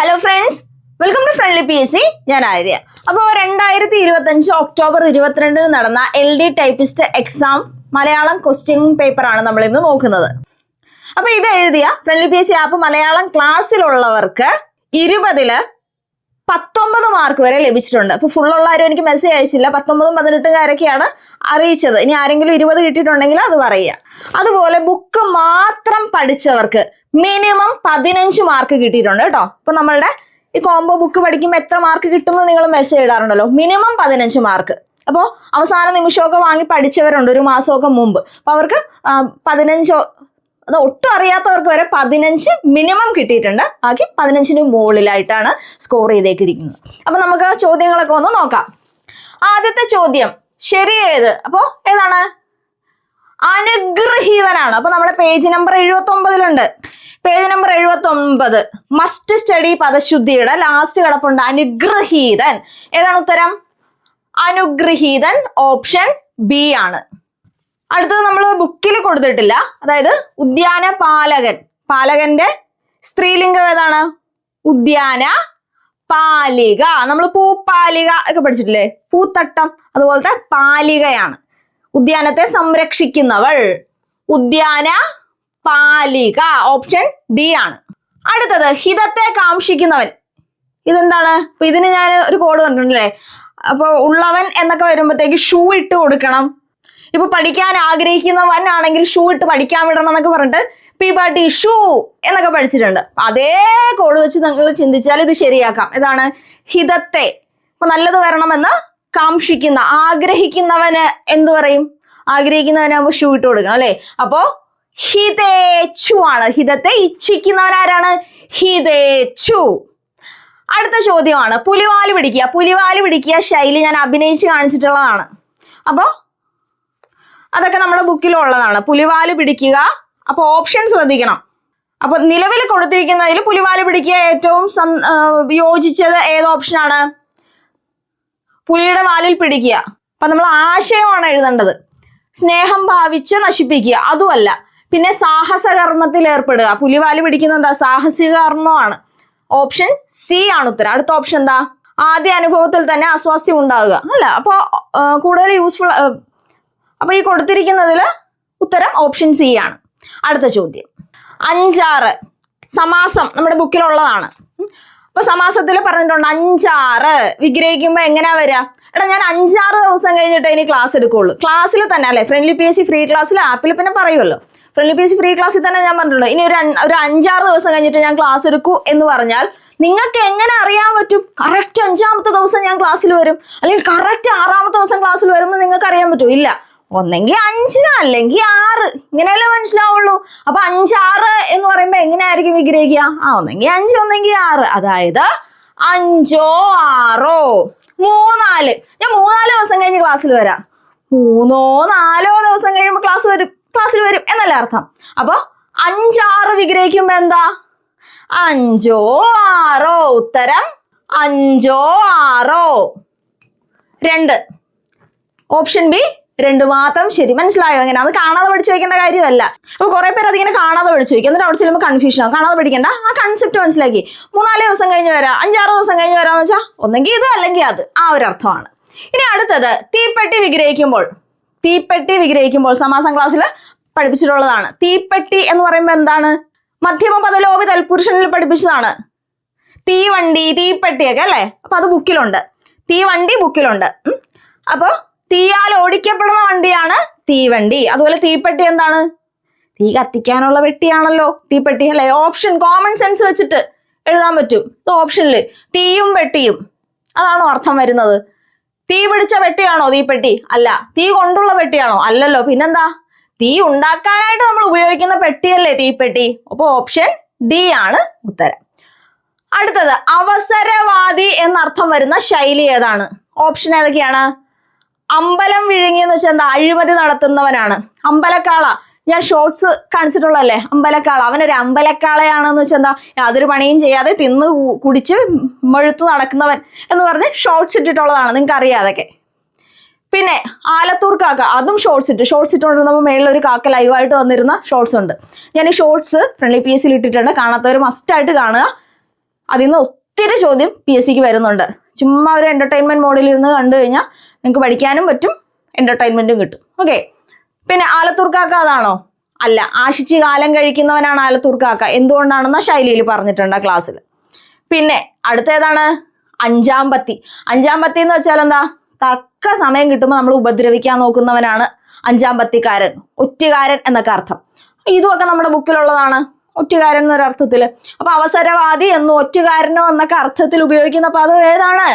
Hello friends welcome to friendly P S C ഞാൻ ആര്യ. അപ്പോൾ രണ്ടായിരത്തി ഇരുപത്തഞ്ച് ഒക്ടോബർ ഇരുപത്തിരണ്ടിന് നടന്ന L D typist exam Malayalam question പേപ്പറാണ് നമ്മൾ ഇന്ന് നോക്കുന്നത്. അപ്പോൾ ഇത് എഴുതിയ friendly P S C app Malayalam ക്ലാസ്സിലുള്ളവർക്ക് ഇരുപതിൽ പത്തൊമ്പത് മാർക്ക് വരെ ലഭിച്ചിട്ടുണ്ട്. അപ്പോൾ ഫുൾ ഉള്ളവരും എനിക്ക് മെസ്സേജ് അയച്ചില്ല. പത്തൊമ്പതും പതിനെട്ടുകാരൊക്കെയാണ് അറിയിച്ചത്. ഇനി ആരെങ്കിലും ഇരുപത് കിട്ടിയിട്ടുണ്ടെങ്കിൽ അത് പറയുക. അതുപോലെ ബുക്ക് മാത്രം പഠിച്ചവർക്ക് മിനിമം പതിനഞ്ച് മാർക്ക് കിട്ടിയിട്ടുണ്ട് കേട്ടോ. അപ്പൊ നമ്മളുടെ ഈ കോംബോ ബുക്ക് പഠിക്കുമ്പോൾ എത്ര മാർക്ക് കിട്ടുമെന്ന് നിങ്ങൾ മെസ്സേജ് ഇടാറുണ്ടല്ലോ. മിനിമം പതിനഞ്ച് മാർക്ക് അപ്പോൾ അവസാന നിമിഷമൊക്കെ വാങ്ങി പഠിച്ചവരുണ്ട് ഒരു മാസമൊക്കെ മുമ്പ്. അപ്പോൾ അവർക്ക് പതിനഞ്ചോ അത് ഒട്ടും അറിയാത്തവർക്ക് വരെ പതിനഞ്ച് മിനിമം കിട്ടിയിട്ടുണ്ട്. ബാക്കി പതിനഞ്ചിന് മുകളിലായിട്ടാണ് സ്കോർ ചെയ്തേക്കിരിക്കുന്നത്. അപ്പൊ നമുക്ക് ചോദ്യങ്ങളൊക്കെ ഒന്ന് നോക്കാം. ആദ്യത്തെ ചോദ്യം ശരി ഏത്? അപ്പോ ഏതാണ്? അനുഗ്രഹീതനാണ്. അപ്പൊ നമ്മുടെ പേജ് നമ്പർ എഴുപത്തി ഒമ്പതിലുണ്ട് പേജ് നമ്പർ എഴുപത്തി ഒമ്പത് മസ്റ്റ് സ്റ്റഡി പദശുദ്ധിയുടെ ലാസ്റ്റ് കിടപ്പുണ്ട്. അനുഗ്രഹീതൻ. ഏതാണ് ഉത്തരം? അനുഗ്രഹീതൻ ഓപ്ഷൻ ബി ആണ്. അടുത്തത് നമ്മൾ ബുക്കിൽ കൊടുത്തിട്ടില്ല. അതായത് ഉദ്യാന പാലകൻ. പാലകന്റെ സ്ത്രീലിംഗം ഏതാണ്? ഉദ്യാന പാലിക. നമ്മൾ പൂപ്പാലിക ഒക്കെ പഠിച്ചിട്ടില്ലേ? പൂത്തട്ടം. അതുപോലത്തെ പാലികയാണ്. ഉദ്യാനത്തെ സംരക്ഷിക്കുന്നവൾ. ഉദ്യാന പാലിക. ഓപ്ഷൻ ഡി ആണ്. അടുത്തത് ഹിതത്തെ കാംക്ഷിക്കുന്നവൻ. ഇതെന്താണ്? അപ്പൊ ഇതിന് ഞാൻ ഒരു കോഡ് കണ്ടിട്ടുണ്ടല്ലേ അപ്പൊ ഉള്ളവൻ എന്നൊക്കെ വരുമ്പോഴത്തേക്ക് ഷൂ ഇട്ട് കൊടുക്കണം. ഇപ്പൊ പഠിക്കാൻ ആഗ്രഹിക്കുന്നവൻ ആണെങ്കിൽ ഷൂ ഇട്ട് പഠിക്കാൻ വിടണം എന്നൊക്കെ പറഞ്ഞിട്ട് പി പാട്ടി ഷൂ എന്നൊക്കെ പഠിച്ചിട്ടുണ്ട്. അതേ കോഡ് വെച്ച് നിങ്ങൾ ചിന്തിച്ചാൽ ഇത് ശരിയാക്കാം. ഇതാണ് ഹിതത്തെ. അപ്പൊ നല്ലത് വരണമെന്ന് കാംക്ഷിക്കുന്ന ആഗ്രഹിക്കുന്നവന് എന്ത് പറയും? ആഗ്രഹിക്കുന്നവനാകുമ്പോൾ ഷൂ ഇട്ട് കൊടുക്കണം അല്ലെ? അപ്പോ ഹിതേച്ചു ആണ്. ഹിതത്തെ ഇച്ഛിക്കുന്നവൻ ആരാണ്? ഹിതേച്ചു അടുത്ത ചോദ്യമാണ്. പുലിവാൽ പിടിക്കുക. പുലിവാൽ പിടിക്കുക ശൈലി ഞാൻ അഭിനയിച്ച് കാണിച്ചിട്ടുള്ളതാണ്. അപ്പോൾ അതൊക്കെ നമ്മുടെ ബുക്കിലുള്ളതാണ് പുലിവാൽ പിടിക്കുക. അപ്പോൾ ഓപ്ഷൻ ശ്രദ്ധിക്കണം. അപ്പൊ നിലവിൽ കൊടുത്തിരിക്കുന്നതിൽ പുലിവാൽ പിടിക്കുക ഏറ്റവും യോജിച്ചത് ഏത് ഓപ്ഷനാണ് പുലിയുടെ വാലിൽ പിടിക്കുക. അപ്പൊ നമ്മൾ ആശയമാണ് എഴുതേണ്ടത്. സ്നേഹം ഭാവിച്ച് നശിപ്പിക്കുക. അതുമല്ല പിന്നെ സാഹസകർമ്മത്തിൽ ഏർപ്പെടുക. പുലിവാൽ പിടിക്കുന്ന എന്താ? സാഹസിക കർമ്മമാണ് ഓപ്ഷൻ സി ആണ് ഉത്തരം. അടുത്ത ഓപ്ഷൻ എന്താ? ആദ്യ അനുഭവത്തിൽ തന്നെ അസ്വാസ്ഥ്യം ഉണ്ടാവുക. അല്ല അപ്പോൾ കൂടുതൽ യൂസ്ഫുൾ അപ്പൊ ഈ കൊടുത്തിരിക്കുന്നതിൽ ഉത്തരം ഓപ്ഷൻ സി ആണ്. അടുത്ത ചോദ്യം. അഞ്ചാറ്. സമാസം നമ്മുടെ ബുക്കിലുള്ളതാണ്. അപ്പൊ സമാസത്തിൽ പറഞ്ഞിട്ടുണ്ട് അഞ്ചാറ്. വിഗ്രഹിക്കുമ്പോ എങ്ങനെയാ വരിക എടാ ഞാൻ അഞ്ചാറ് ദിവസം കഴിഞ്ഞിട്ട് ഇനി ക്ലാസ് എടുക്കുള്ളൂ. ക്ലാസ്സിൽ തന്നെ അല്ലേ? Friendly P S C free ക്ലാസ്സിൽ ആപ്പിൽ പിന്നെ പറയുമല്ലോ friendly P S C free ക്ലാസ്സിൽ തന്നെ ഞാൻ പറഞ്ഞിട്ടുള്ളൂ. ഇനി ഒരു ഒരു അഞ്ചാറ് ദിവസം കഴിഞ്ഞിട്ട് ഞാൻ ക്ലാസ് എടുക്കൂ എന്ന് പറഞ്ഞാൽ നിങ്ങൾക്ക് എങ്ങനെ അറിയാൻ പറ്റും? കറക്റ്റ് അഞ്ചാമത്തെ ദിവസം ഞാൻ ക്ലാസ്സിൽ വരും. അല്ലെങ്കിൽ കറക്റ്റ് ആറാമത്തെ ദിവസം ക്ലാസ്സിൽ വരും എന്ന് നിങ്ങൾക്ക് അറിയാൻ പറ്റൂ? ഇല്ല. ഒന്നെങ്കിൽ അഞ്ച് അല്ലെങ്കിൽ ആറ്. ഇങ്ങനെയല്ലേ മനസ്സിലാവുള്ളൂ. അപ്പൊ അഞ്ചാറ് എന്ന് പറയുമ്പോ എങ്ങനെയായിരിക്കും വിഗ്രഹിക്കുക? ആ ഒന്നെങ്കിൽ അഞ്ച് ഒന്നെങ്കിൽ ആറ്. അതായത് അഞ്ചോ ആറോ മൂന്നാൽ. ഞാൻ മൂന്നാൽ ദിവസം കഴിഞ്ഞ് ക്ലാസ്സിൽ വരാം. മൂന്നോ നാലോ ദിവസം കഴിയുമ്പോൾ ക്ലാസ് വരും. ക്ലാസ്സിൽ വരും എന്നല്ല അർത്ഥം. അപ്പൊ അഞ്ചാറ് വിഗ്രഹിക്കുമ്പോ എന്താ? അഞ്ചോ ആറോ. ഉത്തരം അഞ്ചോ ആറോ. രണ്ട്. ഓപ്ഷൻ ബി രണ്ട് മാത്രം ശരി. മനസ്സിലായോ? എങ്ങനെ അത് കാണാതെ പഠിച്ചു വയ്ക്കേണ്ട കാര്യമല്ല. അപ്പൊ കുറെ പേര് അതിങ്ങനെ കാണാതെ പഠിച്ചു വയ്ക്കും എന്നിട്ട് അവിടെ ചെല്ലുമ്പോൾ കൺഫ്യൂഷൻ ആവും. കാണാതെ പഠിക്കേണ്ട. ആ കൺസെപ്റ്റ് മനസ്സിലാക്കി. മൂന്നാൽ ദിവസം കഴിഞ്ഞ് വരാം. അഞ്ചാറ് ദിവസം കഴിഞ്ഞ് വരാന്ന് വെച്ചാൽ ഒന്നെങ്കിൽ ഇത് അല്ലെങ്കിൽ അത്. ആ ഒരു അർത്ഥമാണ്. ഇനി അടുത്തത് തീപ്പെട്ടി വിഗ്രഹിക്കുമ്പോൾ. തീപ്പെട്ടി വിഗ്രഹിക്കുമ്പോൾ സമാസം ക്ലാസ്സിൽ പഠിപ്പിച്ചിട്ടുള്ളതാണ്. തീപ്പെട്ടി എന്ന് പറയുമ്പോൾ എന്താണ്? മധ്യമ പദലോപി തൽപുരുഷനിൽ പഠിപ്പിച്ചതാണ്. തീവണ്ടി തീപ്പെട്ടിയൊക്കെ അല്ലേ? അപ്പൊ അത് ബുക്കിലുണ്ട് തീവണ്ടി ബുക്കിലുണ്ട് ഉം. തീയാൽ ഓടിക്കപ്പെടുന്ന വണ്ടിയാണ് തീവണ്ടി. അതുപോലെ തീപ്പെട്ടി എന്താണ്? തീ കത്തിക്കാനുള്ള വെട്ടിയാണല്ലോ തീപ്പെട്ടി അല്ലെ? ഓപ്ഷൻ കോമൺ സെൻസ് വെച്ചിട്ട് എഴുതാൻ പറ്റും. ഇത് ഓപ്ഷനിൽ തീയും വെട്ടിയും അതാണോ അർത്ഥം വരുന്നത്. തീ പിടിച്ച വെട്ടിയാണോ തീപ്പെട്ടി? അല്ല. തീ കൊണ്ടുള്ള വെട്ടിയാണോ അല്ലല്ലോ. പിന്നെന്താ? തീ ഉണ്ടാക്കാനായിട്ട് നമ്മൾ ഉപയോഗിക്കുന്ന പെട്ടിയല്ലേ തീപ്പെട്ടി? അപ്പൊ ഓപ്ഷൻ ഡി ആണ് ഉത്തരം. അടുത്തത് അവസരവാദി എന്നർത്ഥം വരുന്ന ശൈലി ഏതാണ്? ഓപ്ഷൻ ഏതൊക്കെയാണ്? അമ്പലം വിഴുങ്ങി എന്ന് വെച്ചാൽ എന്താ അഴിമതി നടത്തുന്നവനാണ്. അമ്പലക്കാള. ഞാൻ ഷോർട്സ് കാണിച്ചിട്ടുള്ളതല്ലേ? അമ്പലക്കാള. അവനൊരു അമ്പലക്കാളയാണെന്ന് വെച്ചാൽ എന്താ യാതൊരു പണിയും ചെയ്യാതെ തിന്ന് കുടിച്ച് മഴുത്ത് നടക്കുന്നവൻ എന്ന് പറഞ്ഞ് ഷോർട്സ് ഇട്ടിട്ടുള്ളതാണ്. നിങ്ങൾക്ക് അറിയാതൊക്കെ പിന്നെ ആലത്തൂർ കാക്ക. അതും ഷോർട്സ് ഇട്ട്. ഷോർട്സ് ഇട്ടുകൊണ്ടിരുന്നപ്പോൾ മേളിൽ ഒരു കാക്ക ലൈവായിട്ട് വന്നിരുന്ന ഷോർട്സ് ഉണ്ട്. ഞാൻ ഈ ഷോർട്സ് ഫ്രണ്ട്ലി പി എസ് സിയിൽ ഇട്ടിട്ടുണ്ട്. കാണാത്തവർ മസ്റ്റായിട്ട് കാണുക. അതിൽ നിന്ന് ഒത്തിരി ചോദ്യം പി എസ് സിക്ക് വരുന്നുണ്ട്. ചുമ്മാ ഒരു എന്റർടൈൻമെന്റ് മോഡിൽ ഇരുന്ന് കണ്ടു കഴിഞ്ഞാൽ നിങ്ങൾക്ക് പഠിക്കാനും പറ്റും എന്റർടൈൻമെന്റും കിട്ടും. ഓക്കെ പിന്നെ ആലത്തൂർക്കാക്ക അതാണോ? അല്ല ആശിച്ച് കാലം കഴിക്കുന്നവനാണ് ആലത്തൂർക്കാക്ക. എന്തുകൊണ്ടാണെന്ന ശൈലിയിൽ പറഞ്ഞിട്ടുണ്ട് ആ ക്ലാസ്സിൽ പിന്നെ അടുത്തേതാണ് അഞ്ചാം പത്തി അഞ്ചാം പത്തി എന്ന് വെച്ചാൽ എന്താ? തക്ക സമയം കിട്ടുമ്പോൾ നമ്മൾ ഉപദ്രവിക്കാൻ നോക്കുന്നവനാണ് അഞ്ചാം പത്തിക്കാരൻ ഒറ്റുകാരൻ എന്നൊക്കെ അർത്ഥം. ഇതുമൊക്കെ നമ്മുടെ ബുക്കിലുള്ളതാണ് ഒറ്റുകാരൻ എന്നൊരു അർത്ഥത്തിൽ അപ്പൊ അവസരവാദി എന്നോ ഒറ്റുകാരനോ എന്നൊക്കെ അർത്ഥത്തിൽ ഉപയോഗിക്കുന്ന പദം ഏതാണ്?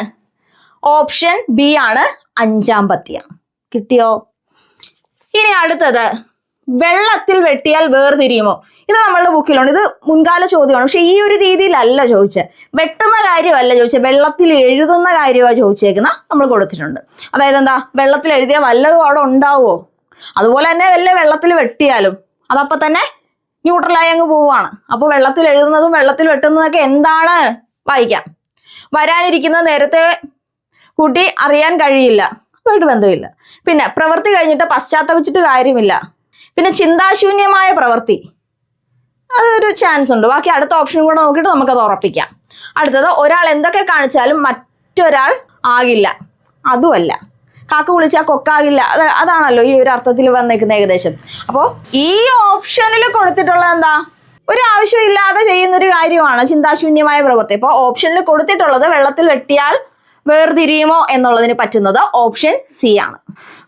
ഓപ്ഷൻ ബി ആണ് അഞ്ചാം പത്തിയാണ്. കിട്ടിയോ? ഇനി അടുത്തത് വെള്ളത്തിൽ വെട്ടിയാൽ വേർതിരിയുമോ? ഇത് നമ്മളുടെ ബുക്കിലുണ്ട് ഇത് മുൻകാല ചോദ്യമാണ്. പക്ഷെ ഈ ഒരു രീതിയിലല്ല ചോദിച്ചത് വെട്ടുന്ന കാര്യമല്ല ചോദിച്ചത് വെള്ളത്തിൽ എഴുതുന്ന കാര്യമാണ് ചോദിച്ചേക്കുന്ന നമ്മൾ കൊടുത്തിട്ടുണ്ട്. അതായത് എന്താ? വെള്ളത്തിൽ എഴുതിയ വല്ലതും അവിടെ ഉണ്ടാവുമോ? അതുപോലെ തന്നെ വല്ല വെള്ളത്തിൽ വെട്ടിയാലും. അതപ്പോൾ തന്നെ ന്യൂട്രലായി അങ്ങ് പോവുകയാണ്. അപ്പോൾ വെള്ളത്തിൽ എഴുതുന്നതും വെള്ളത്തിൽ വെട്ടുന്നതൊക്കെ എന്താണ്? വായിക്കാം. വരാനിരിക്കുന്ന നേരത്തെ കൂട്ടി അറിയാൻ കഴിയില്ല അതുമായിട്ട് ബന്ധമില്ല. പിന്നെ പ്രവൃത്തി കഴിഞ്ഞിട്ട് പശ്ചാത്തപിച്ചിട്ട് കാര്യമില്ല. പിന്നെ ചിന്താശൂന്യമായ പ്രവൃത്തി. അതൊരു ചാൻസ് ഉണ്ട്. ബാക്കി അടുത്ത ഓപ്ഷനും കൂടെ നോക്കിയിട്ട് നമുക്കത് ഉറപ്പിക്കാം. അടുത്തത് ഒരാൾ എന്തൊക്കെ കാണിച്ചാലും മറ്റൊരാൾ ആകില്ല. അതുമല്ല. കാക്ക വിളിച്ചാൽ കൊക്കാകില്ല. അത് അതാണല്ലോ ഈ ഒരു അർത്ഥത്തിൽ വന്നേക്കുന്ന ഏകദേശം. അപ്പോൾ ഈ ഓപ്ഷനിൽ കൊടുത്തിട്ടുള്ളത് എന്താ? ഒരു ആവശ്യമില്ലാതെ ചെയ്യുന്നൊരു കാര്യമാണ് ചിന്താശൂന്യമായ പ്രവൃത്തി. അപ്പോൾ ഓപ്ഷനിൽ കൊടുത്തിട്ടുള്ളത് വെള്ളത്തിൽ വെട്ടിയാൽ വേർതിരിയുമോ എന്നുള്ളതിന് പറ്റുന്നത് ഓപ്ഷൻ സി ആണ്.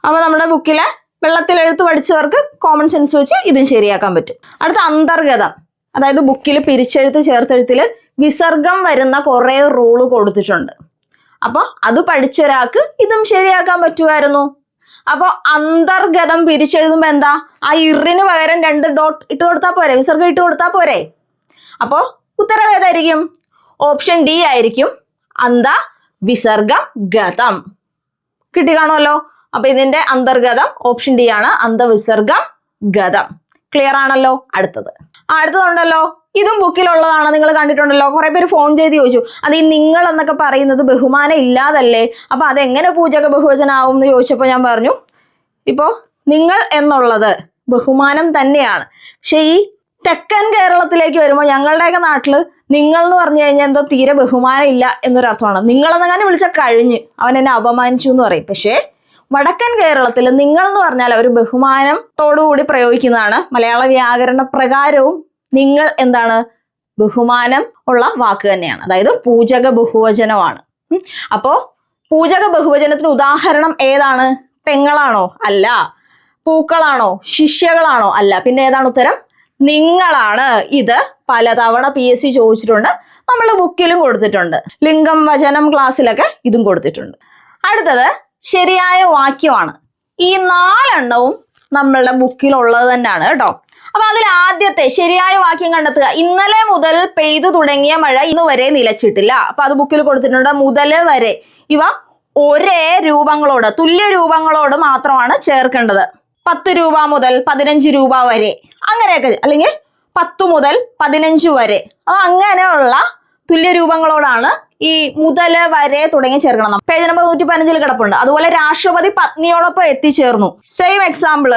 അപ്പോൾ നമ്മുടെ ബുക്കിലെ വെള്ളത്തിൽ എഴുത്ത് പഠിച്ചവർക്ക് കോമൺ സെൻസ് വെച്ച് ഇതും ശരിയാക്കാൻ പറ്റും. അടുത്ത അന്തർഗതം. അതായത് ബുക്കിൽ പിരിച്ചെഴുത്ത് ചേർത്തെഴുത്തിൽ വിസർഗം വരുന്ന കുറേ റൂൾ കൊടുത്തിട്ടുണ്ട്. അപ്പോൾ അത് പഠിച്ച ഒരാൾക്ക് ഇതും ശരിയാക്കാൻ പറ്റുമായിരുന്നു. അപ്പോൾ അന്തർഗതം പിരിച്ചെഴുതുമ്പോൾ എന്താ? ആ ഇറിന് പകരം രണ്ട് ഡോട്ട് ഇട്ട് കൊടുത്താൽ പോരെ വിസർഗം ഇട്ട് കൊടുത്താൽ പോരെ. അപ്പോൾ ഉത്തരവേതായിരിക്കും ഓപ്ഷൻ ഡി ആയിരിക്കും. അന്ത വിസർഗം ഗതം. കിട്ടി കാണുമല്ലോ അപ്പൊ ഇതിന്റെ അന്തർഗതം ഓപ്ഷൻ ഡി ആണ്. അന്തവിസർഗം ഗതം. ക്ലിയർ ആണല്ലോ? അടുത്തത്. അടുത്തതുണ്ടല്ലോ? ഇതും ബുക്കിലുള്ളതാണ് നിങ്ങൾ കണ്ടിട്ടുണ്ടല്ലോ? കുറെ പേര് ഫോൺ ചെയ്ത് ചോദിച്ചു. അത് ഈ നിങ്ങൾ എന്നൊക്കെ പറയുന്നത് ബഹുമാനം ഇല്ലാതല്ലേ? അപ്പൊ അതെങ്ങനെ പൂജക ബഹുവചനാവും എന്ന് ചോദിച്ചപ്പോൾ ഞാൻ പറഞ്ഞു ഇപ്പോ നിങ്ങൾ എന്നുള്ളത് ബഹുമാനം തന്നെയാണ്. പക്ഷെ ഈ തെക്കൻ കേരളത്തിലേക്ക് വരുമ്പോൾ ഞങ്ങളുടെയൊക്കെ നാട്ടിൽ നിങ്ങൾ എന്ന് പറഞ്ഞു കഴിഞ്ഞാൽ എന്തോ തീരെ ബഹുമാനം ഇല്ല എന്നൊരു അർത്ഥമാണ് നിങ്ങളെന്നെങ്ങനെ വിളിച്ച കഴിഞ്ഞ്. അവൻ എന്നെ അപമാനിച്ചു എന്ന് പറയും. പക്ഷേ വടക്കൻ കേരളത്തിൽ നിങ്ങൾ എന്ന് പറഞ്ഞാൽ ഒരു ബഹുമാനത്തോടുകൂടി പ്രയോഗിക്കുന്നതാണ് മലയാള വ്യാകരണ പ്രകാരവും നിങ്ങൾ എന്താണ്? ബഹുമാനം ഉള്ള വാക്ക് തന്നെയാണ്. അതായത് പൂജക ബഹുവചനമാണ്. അപ്പോൾ അപ്പോ പൂജക ബഹുവചനത്തിന് ഉദാഹരണം ഏതാണ്? പെങ്ങളാണോ? അല്ല. പൂക്കളാണോ? ശിഷ്യകളാണോ? അല്ല. പിന്നെ ഏതാണ് ഉത്തരം? നിങ്ങളാണ്. ഇത് പലതവണ പി എസ് സി ചോദിച്ചിട്ടുണ്ട്. നമ്മൾ ബുക്കിലും കൊടുത്തിട്ടുണ്ട്. ലിംഗം വചനം ക്ലാസ്സിലൊക്കെ ഇതും കൊടുത്തിട്ടുണ്ട്. അടുത്തത് ശരിയായ വാക്യമാണ്. ഈ നാലെണ്ണവും നമ്മളുടെ ബുക്കിലുള്ളത് തന്നെയാണ് കേട്ടോ. അപ്പൊ അതിൽ ആദ്യത്തെ ശരിയായ വാക്യം കണ്ടെത്തുക. ഇന്നലെ മുതൽ പെയ്തു തുടങ്ങിയ മഴ ഇന്ന് വരെ നിലച്ചിട്ടില്ല. അപ്പൊ അത് ബുക്കിൽ കൊടുത്തിട്ടുണ്ട്. മുതൽ വരെ. ഇവ ഒരേ രൂപങ്ങളോട് തുല്യ രൂപങ്ങളോട് മാത്രമാണ് ചേർക്കേണ്ടത്. പത്ത് രൂപ മുതൽ പതിനഞ്ച് രൂപ വരെ. അങ്ങനെയൊക്കെ അല്ലെങ്കിൽ പത്ത് മുതൽ പതിനഞ്ച് വരെ. അപ്പൊ അങ്ങനെയുള്ള തുല്യ രൂപങ്ങളോടാണ് ഈ മുതൽ വരെ തുടങ്ങി ചേർക്കണം പേജ് നമ്പർ നൂറ്റി പതിനഞ്ചിൽ കിടപ്പുണ്ട്. അതുപോലെ രാഷ്ട്രപതി പത്നിയോടൊപ്പം എത്തിച്ചേർന്നു. സെയിം എക്സാമ്പിൾ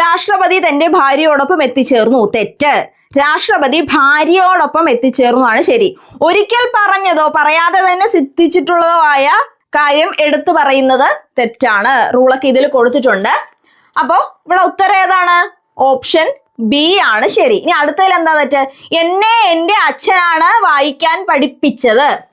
രാഷ്ട്രപതി തന്റെ ഭാര്യയോടൊപ്പം എത്തിച്ചേർന്നു. തെറ്റ്. രാഷ്ട്രപതി ഭാര്യയോടൊപ്പം എത്തിച്ചേർന്നു ആണ് ശരി. ഒരിക്കൽ പറഞ്ഞതോ പറയാതെ തന്നെ സിദ്ധിച്ചിട്ടുള്ളതോ ആയ കാര്യം എടുത്തു പറയുന്നത് തെറ്റാണ്. റൂളൊക്കെ ഇതിൽ കൊടുത്തിട്ടുണ്ട്. അപ്പോ ഇവിടെ ഉത്തരം ഏതാണ്? ഓപ്ഷൻ ബി ആണ് ശരി. ഇനി അടുത്തതിൽ എന്താ തെറ്റ്? എന്നെ എന്റെ അച്ഛനാണ് വായിക്കാൻ പഠിപ്പിച്ചത്.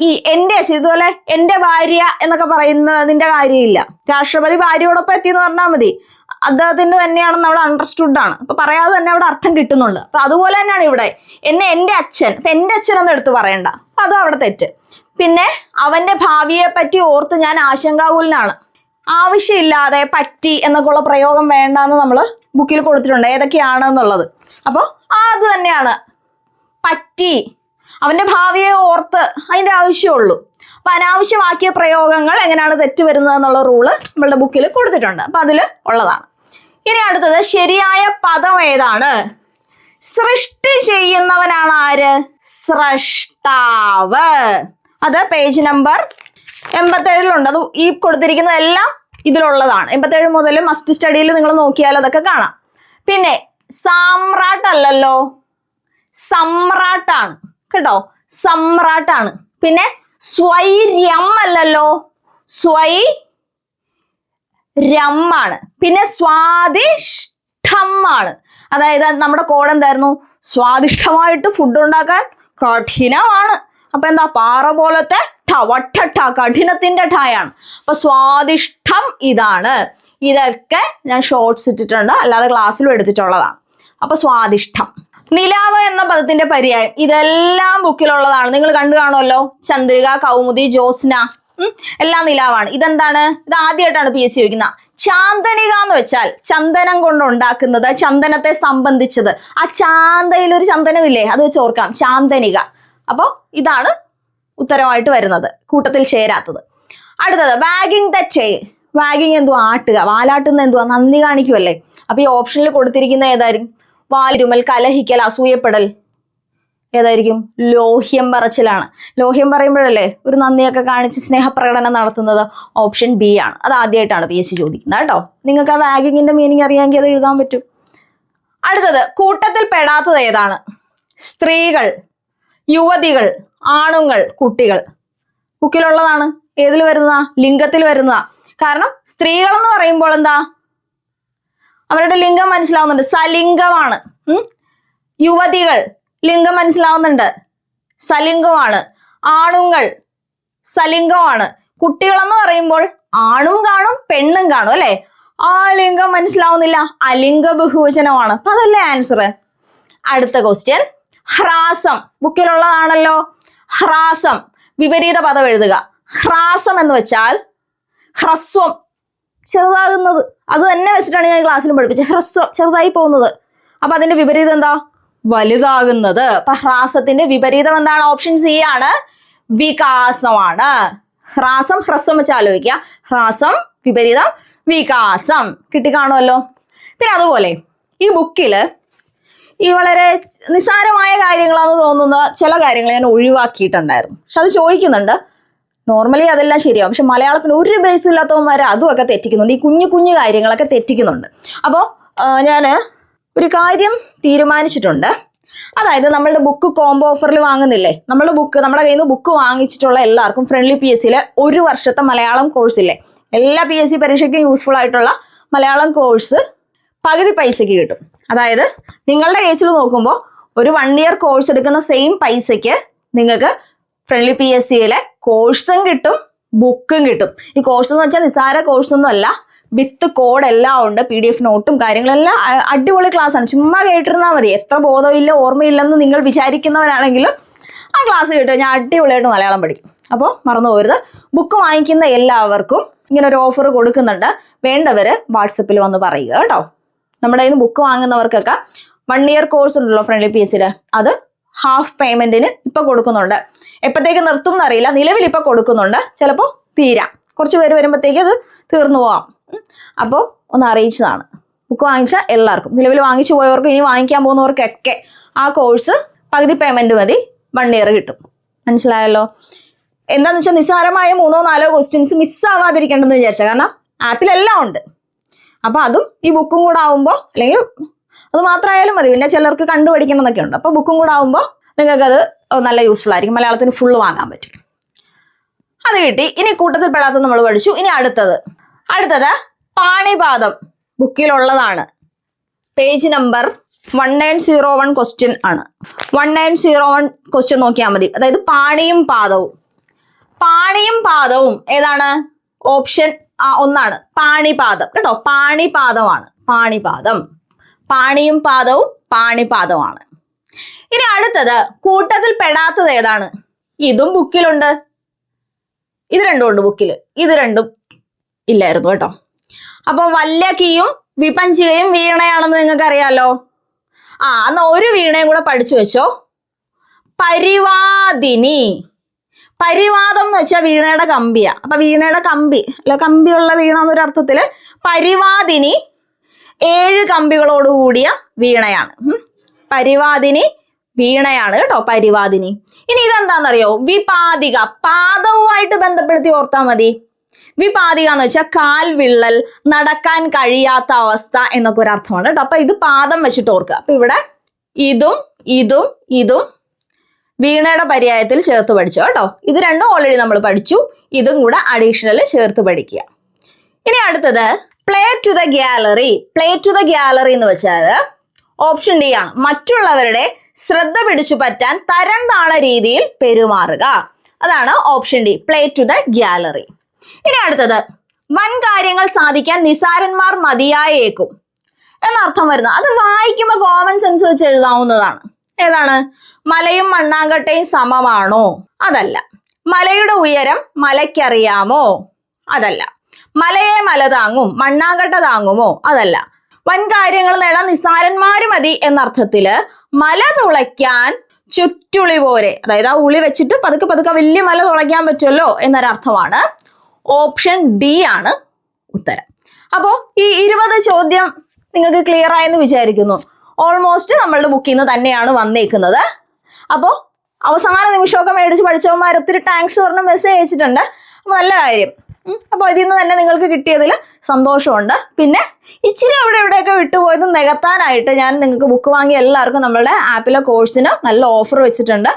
ഈ അച്ഛൻ ഇതുപോലെ എന്റെ ഭാര്യ എന്നൊക്കെ പറയുന്നതിന്റെ കാര്യമില്ല. രാഷ്ട്രപതി ഭാര്യയോടൊപ്പം എത്തി എന്ന് പറഞ്ഞാൽ മതി. അദ്ദേഹത്തിന്റെ തന്നെയാണെന്ന് അവിടെ അണ്ടർസ്റ്റുഡ് ആണ്. അപ്പൊ പറയാതെ തന്നെ അവിടെ അർത്ഥം കിട്ടുന്നുണ്ട്. അപ്പൊ അതുപോലെ തന്നെയാണ് ഇവിടെ. എന്നെ എന്റെ അച്ഛൻ അപ്പൊ എന്റെ അച്ഛൻ എന്ന് എടുത്ത് പറയണ്ട. അപ്പൊ അതും അവിടെ തെറ്റ്. പിന്നെ അവന്റെ ഭാവിയെ പറ്റി ഓർത്ത് ഞാൻ ആശങ്കാകുലനാണ്. ആവശ്യമില്ലാതെ പറ്റി എന്നൊക്കെയുള്ള പ്രയോഗം വേണ്ടാന്ന് നമ്മൾ ബുക്കിൽ കൊടുത്തിട്ടുണ്ട്. ഏതൊക്കെയാണ് എന്നുള്ളത് അപ്പോൾ അത് തന്നെയാണ്. പറ്റി. അവന്റെ ഭാവിയെ ഓർത്ത് അതിന്റെ ആവശ്യമുള്ളൂ. അപ്പൊ അനാവശ്യമാക്കിയ പ്രയോഗങ്ങൾ എങ്ങനെയാണ് തെറ്റ് വരുന്നത് എന്നുള്ള റൂൾ നമ്മളുടെ ബുക്കിൽ കൊടുത്തിട്ടുണ്ട്. അപ്പൊ അതിൽ ഉള്ളതാണ്. ഇനി അടുത്തത് ശരിയായ പദം ഏതാണ്? സൃഷ്ടി ചെയ്യുന്നവനാണ് ആര്? സ്രഷ്ടാവ്. അത് പേജ് നമ്പർ എൺപത്തേഴിലുണ്ട്. അത് ഈ കൊടുത്തിരിക്കുന്നതെല്ലാം ഇതിലുള്ളതാണ്. എൺപത്തേഴ് മുതൽ മസ്റ്റ് സ്റ്റഡിയിൽ നിങ്ങൾ നോക്കിയാൽ അതൊക്കെ കാണാം. പിന്നെ സാമ്രാട്ട് അല്ലല്ലോ? സമ്രാട്ടാണ്. കേട്ടോ? സമ്രാട്ടാണ്. പിന്നെ സ്വൈര്യം അല്ലല്ലോ? സ്വൈ രമ്മാണ് പിന്നെ സ്വാദിഷ്ടമാണ് അതായത് നമ്മുടെ കോഡ് എന്തായിരുന്നു? സ്വാദിഷ്ടമായിട്ട് ഫുഡ് ഉണ്ടാക്കാൻ കഠിനമാണ്. അപ്പൊ എന്താ? പാറ പോലത്തെ ഠ വട്ട ഠ കഠിനത്തിന്റെ ഠായാണ്. അപ്പൊ സ്വാദിഷ്ടം ഇതാണ്. ഇതൊക്കെ ഞാൻ ഷോർട്സ് ഇട്ടിട്ടുണ്ട്. അല്ലാതെ ക്ലാസ്സിലും എടുത്തിട്ടുള്ളതാണ്. അപ്പൊ സ്വാദിഷ്ടം നിലാവ് എന്ന പദത്തിന്റെ പര്യായം ഇതെല്ലാം ബുക്കിലുള്ളതാണ് നിങ്ങൾ കണ്ടു കാണുമല്ലോ? ചന്ദ്രിക കൗമുദി ജോസ്ന എല്ലാം നിലാവാണ്. ഇതെന്താണ്? ഇത് ആദ്യമായിട്ടാണ് പി എസ് സി ചോദിക്കുന്നത്. ചാന്തനിക എന്ന് വെച്ചാൽ ചന്ദനം കൊണ്ട് ഉണ്ടാക്കുന്നത് ചന്ദനത്തെ സംബന്ധിച്ചത്. ആ ചാന്തയിൽ ഒരു ചന്ദനമില്ലേ? അത് വെച്ച് ഓർക്കാം ചാന്തനിക. അപ്പോൾ ഇതാണ് ഉത്തരമായിട്ട് വരുന്നത് കൂട്ടത്തിൽ ചേരാത്തത്. അടുത്തത് വാഗിങ് ദ ചെയിൻ വാഗിങ് എന്തുവാ? ആട്ടുക. വാലാട്ടുന്ന എന്തുവാ? നന്ദി കാണിക്കുമല്ലേ അപ്പൊ ഈ ഓപ്ഷനിൽ കൊടുത്തിരിക്കുന്ന ഏതായിരിക്കും? വാലിരുമൽ കലഹിക്കൽ അസൂയപ്പെടൽ. ഏതായിരിക്കും? ലോഹ്യം പറച്ചിലാണ്. ലോഹ്യം പറയുമ്പോഴല്ലേ ഒരു നന്ദിയൊക്കെ കാണിച്ച് സ്നേഹപ്രകടനം നടത്തുന്നത്? ഓപ്ഷൻ ബി ആണ്. അത് ആദ്യമായിട്ടാണ് പി എസ് സി ചോദിക്കുന്നത് കേട്ടോ. നിങ്ങൾക്ക് ആ വാഗിങ്ങിന്റെ മീനിങ് അറിയാമെങ്കിൽ അത് എഴുതാൻ പറ്റും. അടുത്തത് കൂട്ടത്തിൽ പെടാത്തത് ഏതാണ്? സ്ത്രീകൾ. യുവതികൾ ആണുങ്ങൾ കുട്ടികൾ. ബുക്കിലുള്ളതാണ് ഏതിൽ വരുന്നതാ? ലിംഗത്തിൽ വരുന്നതാ. കാരണം സ്ത്രീകൾ എന്ന് പറയുമ്പോൾ എന്താ? അവരുടെ ലിംഗം മനസ്സിലാവുന്നുണ്ട്. സലിംഗമാണ്. യുവതികൾ ലിംഗം മനസ്സിലാവുന്നുണ്ട്. സലിംഗമാണ്. ആണുങ്ങൾ സലിംഗമാണ്. കുട്ടികളെന്ന് പറയുമ്പോൾ ആണും കാണും പെണ്ണും കാണും അല്ലെ? ആ ലിംഗം മനസ്സിലാവുന്നില്ല. അലിംഗ ബഹുവചനമാണ് അപ്പൊ അതല്ലേ ആൻസർ അടുത്ത ക്വസ്റ്റ്യൻ ഹ്രാസം. ബുക്കിലുള്ളതാണല്ലോ. ഹ്രാസം. വിപരീത പദം എഴുതുക. ഹ്രാസം എന്ന് വെച്ചാൽ ഹ്രസ്വം. ചെറുതാകുന്നത്. അത് തന്നെ വെച്ചിട്ടാണ് ഞാൻ ക്ലാസ്സിലും പഠിപ്പിച്ചത്. ഹ്രസ്വം. ചെറുതായി പോകുന്നത്. അപ്പൊ അതിന്റെ വിപരീതം എന്താ? വലുതാകുന്നത്. അപ്പൊ ഹ്രാസത്തിന്റെ വിപരീതം എന്താണ്? ഓപ്ഷൻ സി ആണ്. വികാസമാണ്. ഹ്രാസം ഹ്രസ്വം വെച്ച് ആലോചിക്കുക. ഹ്രാസം വിപരീതം വികാസം. കിട്ടിക്കാണുമല്ലോ പിന്നെ അതുപോലെ ഈ ബുക്കിൽ ഈ വളരെ നിസ്സാരമായ കാര്യങ്ങളാണെന്ന് തോന്നുന്ന ചില കാര്യങ്ങൾ ഞാൻ ഒഴിവാക്കിയിട്ടുണ്ടായിരുന്നു. പക്ഷെ അത് ചോദിക്കുന്നുണ്ട്. നോർമലി അതെല്ലാം ശരിയാവും. പക്ഷെ മലയാളത്തിന് ഒരു ബേസും ഇല്ലാത്തവന്മാരെ അതുമൊക്കെ തെറ്റിക്കുന്നുണ്ട്. ഈ കുഞ്ഞു കുഞ്ഞു കാര്യങ്ങളൊക്കെ തെറ്റിക്കുന്നുണ്ട്. അപ്പോൾ ഞാൻ ഒരു കാര്യം തീരുമാനിച്ചിട്ടുണ്ട്. അതായത് നമ്മളുടെ ബുക്ക് കോംബോ ഓഫറിൽ വാങ്ങുന്നില്ലേ? നമ്മുടെ ബുക്ക് നമ്മുടെ കയ്യിൽ നിന്ന് ബുക്ക് വാങ്ങിച്ചിട്ടുള്ള എല്ലാവർക്കും ഫ്രണ്ട്ലി പി എസ് സിയിലെ ഒരു വർഷത്തെ മലയാളം കോഴ്സ് ഇല്ലേ? എല്ലാ പി എസ് സി പരീക്ഷയ്ക്കും യൂസ്ഫുൾ ആയിട്ടുള്ള മലയാളം കോഴ്സ് പകുതി പൈസയ്ക്ക് കിട്ടും. അതായത് നിങ്ങളുടെ കേസിൽ നോക്കുമ്പോൾ ഒരു വൺ ഇയർ കോഴ്സ് എടുക്കുന്ന സെയിം പൈസയ്ക്ക് നിങ്ങൾക്ക് ഫ്രണ്ട്ലി പി എസ് സിയിലെ കോഴ്സും കിട്ടും ബുക്കും കിട്ടും. ഈ കോഴ്സ് എന്ന് വെച്ചാൽ നിസ്സാര കോഴ്സ് ഒന്നുമല്ല വിത്ത് കോഡ് എല്ലാം ഉണ്ട് പി ഡി എഫ് നോട്ടും കാര്യങ്ങളെല്ലാം അടിപൊളി ക്ലാസ് ആണ്. ചുമ്മാ കേട്ടിരുന്നാൽ മതി. എത്ര ബോധമില്ല ഓർമ്മയില്ലെന്ന് നിങ്ങൾ വിചാരിക്കുന്നവരാണെങ്കിലും ആ ക്ലാസ് കേട്ട് ഞാൻ അടിപൊളിയായിട്ട് മലയാളം പഠിക്കും. അപ്പോൾ മറന്നു പോരുത് ബുക്ക് വാങ്ങിക്കുന്ന എല്ലാവർക്കും ഇങ്ങനെ ഒരു ഓഫർ കൊടുക്കുന്നുണ്ട്. വേണ്ടവർ വാട്സപ്പിൽ വന്ന് പറയുക കേട്ടോ. നമ്മുടെ കയ്യിൽ നിന്ന് ബുക്ക് വാങ്ങുന്നവർക്കൊക്കെ വൺ ഇയർ കോഴ്സ് ഉണ്ടല്ലോ ഫ്രണ്ട്ലി പി എസിൽ അത് ഹാഫ് പേയ്മെന്റിന് ഇപ്പൊ കൊടുക്കുന്നുണ്ട്. എപ്പോഴത്തേക്ക് നിർത്തും എന്നറിയില്ല. നിലവിൽ ഇപ്പൊ കൊടുക്കുന്നുണ്ട്. ചിലപ്പോൾ തീരാം. കുറച്ച് പേര് വരുമ്പോഴത്തേക്ക് അത് തീർന്നു പോവാം. അപ്പോൾ ഒന്ന് അറിയിച്ചതാണ്. ബുക്ക് വാങ്ങിച്ച എല്ലാവർക്കും. നിലവിൽ വാങ്ങിച്ചു പോയവർക്കും ഇനി വാങ്ങിക്കാൻ പോകുന്നവർക്കൊക്കെ ആ കോഴ്സ് പകുതി പേയ്മെന്റ് മതി. വൺ ഇയർ കിട്ടും. മനസ്സിലായല്ലോ? എന്താണെന്ന് വെച്ചാൽ നിസ്സാരമായ മൂന്നോ നാലോ ക്വസ്റ്റ്യൻസ് മിസ്സാവാതിരിക്കേണ്ടെന്ന് വിചാരിച്ച. കാരണം ആപ്പിലെല്ലാം ഉണ്ട്. അപ്പൊ അതും ഈ ബുക്കും കൂടെ ആവുമ്പോൾ അല്ലെങ്കിൽ അത് മാത്രമായാലും മതി. പിന്നെ ചിലർക്ക് കണ്ടുപഠിക്കണം എന്നൊക്കെ ഉണ്ട്. അപ്പൊ ബുക്കും കൂടെ ആവുമ്പോൾ അത് നല്ല യൂസ്ഫുൾ ആയിരിക്കും. മലയാളത്തിന് ഫുള്ള് വാങ്ങാൻ പറ്റും. അത് കിട്ടി. ഇനി കൂട്ടത്തിൽ പെടാത്തത് നമ്മൾ പഠിച്ചു. ഇനി അടുത്തത്. അടുത്തത് പാണിപാദം ബുക്കിലുള്ളതാണ്. Page number one nine zero one question ആണ്. One nine zero one question നോക്കിയാൽ മതി. അതായത് പാണിയും പാദവും. പാണിയും പാദവും ഏതാണ്? ഓപ്ഷൻ ആ ഒന്നാണ്. പാണിപാദം. കേട്ടോ പാണിപാദമാണ്. പാണിപാദം. പാണിയും പാദവും പാണിപാദമാണ്. ഇനി അടുത്തത് കൂട്ടത്തിൽ പെടാത്തത് ഏതാണ്? ഇതും ബുക്കിലുണ്ട്. ഇത് രണ്ടും ഉണ്ട് ബുക്കിൽ ഇത് രണ്ടും ഇല്ലായിരുന്നു കേട്ടോ. അപ്പൊ വല്യക്കിയും വിപഞ്ചികയും വീണയാണെന്ന് നിങ്ങൾക്ക് അറിയാലോ ആ എന്നാ ഒരു വീണയും കൂടെ പഠിച്ചു വെച്ചോ. പരിവാദിനി. പരിവാദം എന്ന് വെച്ചാൽ വീണയുടെ കമ്പിയാ. അപ്പൊ വീണയുടെ കമ്പി അല്ല കമ്പിയുള്ള വീണ എന്നൊരു അർത്ഥത്തിൽ പരിവാദിനി ഏഴ് കമ്പികളോട് കൂടിയ വീണയാണ്. പരിവാദിനി വീണയാണ് കേട്ടോ പരിവാദിനി. ഇനി ഇതെന്താണെന്നറിയോ വിപാതിക പാദവുമായിട്ട് ബന്ധപ്പെടുത്തി ഓർത്താൽ മതി. വിപാതിക എന്ന് വെച്ചാൽ കാൽ വിള്ളൽ നടക്കാൻ കഴിയാത്ത അവസ്ഥ എന്നൊക്കെ ഒരു അർത്ഥമാണ് കേട്ടോ. അപ്പൊ ഇത് പാദം വെച്ചിട്ട് ഓർക്കുക. അപ്പൊ ഇവിടെ ഇതും ഇതും ഇതും വീണയുടെ പര്യായത്തിൽ ചേർത്ത് പഠിച്ചു കേട്ടോ. ഇത് രണ്ടും ഓൾറെഡി നമ്മൾ പഠിച്ചു. ഇതും കൂടെ അഡീഷണൽ ചേർത്ത് പഠിക്കുക. ഇനി അടുത്തത് play to the gallery play to the gallery എന്ന് വെച്ചാൽ ഓപ്ഷൻ ഡി ആണ്. മറ്റുള്ളവരുടെ ശ്രദ്ധ പിടിച്ചു പറ്റാൻ തരം താള രീതിയിൽ പെരുമാറുക. അതാണ് option D play to the gallery ഇനി അടുത്തത് വൻ കാര്യങ്ങൾ സാധിക്കാൻ നിസാരന്മാർ മതിയായേക്കും. എന്നർത്ഥം വരുന്നു അത് വായിക്കുമ്പോൾ കോമൺ സെൻസ് വെച്ച് എഴുതാവുന്നതാണ്. ഏതാണ്? മലയും മണ്ണാങ്കട്ടയും സമമാണോ? അതല്ല. മലയുടെ ഉയരം മലയ്ക്കറിയാമോ? അതല്ല. മലയെ മല താങ്ങും മണ്ണാങ്കട്ട താങ്ങുമോ? അതല്ല. വൻ കാര്യങ്ങൾ നേടാൻ നിസ്സാരന്മാര് മതി എന്നർത്ഥത്തിൽ മല തുളയ്ക്കാൻ ചുറ്റുളി പോരെ. അതായത് ആ ഉളി വെച്ചിട്ട് പതുക്കെ പതുക്കെ വലിയ മല തുളയ്ക്കാൻ പറ്റുമല്ലോ എന്നൊരർത്ഥമാണ്. ഓപ്ഷൻ ഡി ആണ് ഉത്തരം. അപ്പോൾ ഈ ഇരുപത് ചോദ്യം നിങ്ങൾക്ക് ക്ലിയർ ആയെന്ന് വിചാരിക്കുന്നു. ഓൾമോസ്റ്റ് നമ്മളുടെ ബുക്കിൽ നിന്ന് തന്നെയാണ് വന്നേക്കുന്നത്. അപ്പോൾ അവസാന നിമിഷമൊക്കെ മേടിച്ച് പഠിച്ചവന്മാർ ഒത്തിരി താങ്ക്സ് പറഞ്ഞ് മെസ്സേജ് അയച്ചിട്ടുണ്ട്. അപ്പോൾ നല്ല കാര്യം. അപ്പോൾ ഇതിൽ നിന്ന് തന്നെ നിങ്ങൾക്ക് കിട്ടിയതിൽ സന്തോഷമുണ്ട്. പിന്നെ ഇച്ചിരി അവിടെ ഇവിടെയൊക്കെ വിട്ടുപോയത് നികത്താനായിട്ട് ഞാൻ നിങ്ങൾക്ക് ബുക്ക് വാങ്ങി എല്ലാവർക്കും നമ്മളുടെ ആപ്പിലെ കോഴ്സിന് നല്ല ഓഫർ വെച്ചിട്ടുണ്ട്.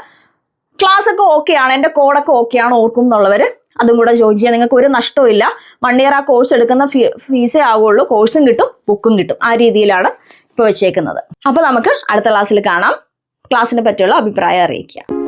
ക്ലാസ് ഒക്കെ ആണ്. എന്റെ കോഡൊക്കെ ഓക്കെ ആണ് ഓർക്കും എന്നുള്ളവർ അതും കൂടെ ജോയിൻ ചെയ്യാൻ നിങ്ങൾക്ക് ഒരു നഷ്ടവും ഇല്ല. വൺ ഇയർ ആ കോഴ്സ് എടുക്കുന്ന ഫീ ഫീസേ ആവുള്ളൂ. കോഴ്സും കിട്ടും ബുക്കും കിട്ടും. ആ രീതിയിലാണ് ഇപ്പോൾ വെച്ചേക്കുന്നത്. അപ്പോൾ നമുക്ക് അടുത്ത ക്ലാസ്സിൽ കാണാം. ക്ലാസ്സിനെ പറ്റിയുള്ള അഭിപ്രായം അറിയിക്കുക.